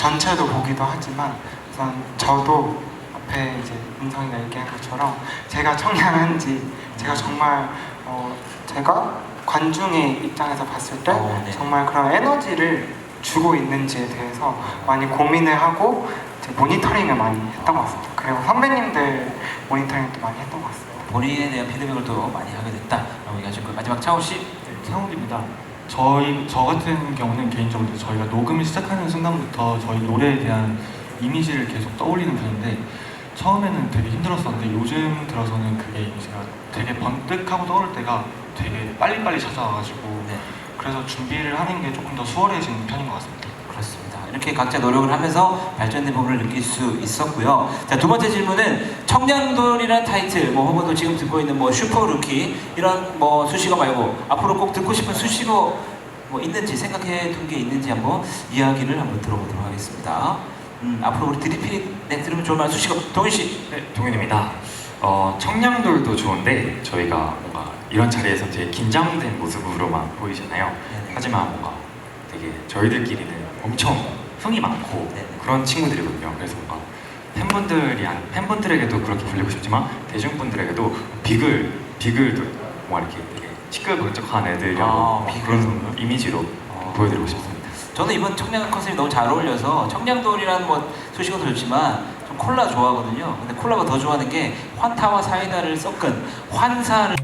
전체도 보기도 하지만 우선 저도 앞에 이제 은성이가 얘기한 것처럼 제가 청량한지 제가 정말 어, 제가 관중의 입장에서 봤을 때 어, 네. 정말 그런 에너지를 주고 있는지에 대해서 많이 고민을 하고 이제 모니터링을 많이 했던 것 같습니다. 그리고 선배님들 모니터링도 많이 했던 것 같습니다. 본인에 대한 피드백을 또 많이 하게 됐다라고 얘기하셨고 마지막 차오 씨. 상욱입니다. 저희 저 같은 경우는 개인적으로 저희가 녹음을 시작하는 순간부터 저희 노래에 대한 이미지를 계속 떠올리는 편인데 처음에는 되게 힘들었었는데 요즘 들어서는 그게 이미지가 되게 번뜩하고 떠올 때가 되게 빨리빨리 찾아와가지고 네. 그래서 준비를 하는 게 조금 더 수월해지는 편인 것 같습니다. 이렇게 각자 노력을 하면서 발전된 부분을 느낄 수 있었고요. 자, 두 번째 질문은 청량돌이라는 타이틀, 뭐 혹은 또 지금 듣고 있는 뭐 슈퍼 루키 이런 뭐 수식어 말고 앞으로 꼭 듣고 싶은 수식어 뭐 있는지 생각해 둔 게 있는지 한번 이야기를 한번 들어보도록 하겠습니다. 음, 앞으로 우리 드리필이 네, 들으면 좋을 만한 수식어 동현 씨. 네, 동현입니다. 어, 청량돌도 좋은데 저희가 뭔가 이런 자리에서 되게 긴장된 모습으로만 보이잖아요. 네네. 하지만 뭔가 되게 저희들끼리는 엄청 흥이 많고 네네. 그런 친구들이거든요. 그래서 뭔가 팬분들이 안- 팬분들에게도 그렇게 불리고 싶지만 대중분들에게도 비글 비글도 뭔가 이렇게 되게 시끌벅적한 애들이라고 아, 막 비글. 그런 이미지로 어. 보여드리고 싶습니다. 저는 이번 청량 컨셉이 너무 잘 어울려서 청량돌이라는 뭐 소식어도 좋지만 좀 콜라 좋아하거든요. 근데 콜라가 더 좋아하는 게 환타와 사이다를 섞은 환사를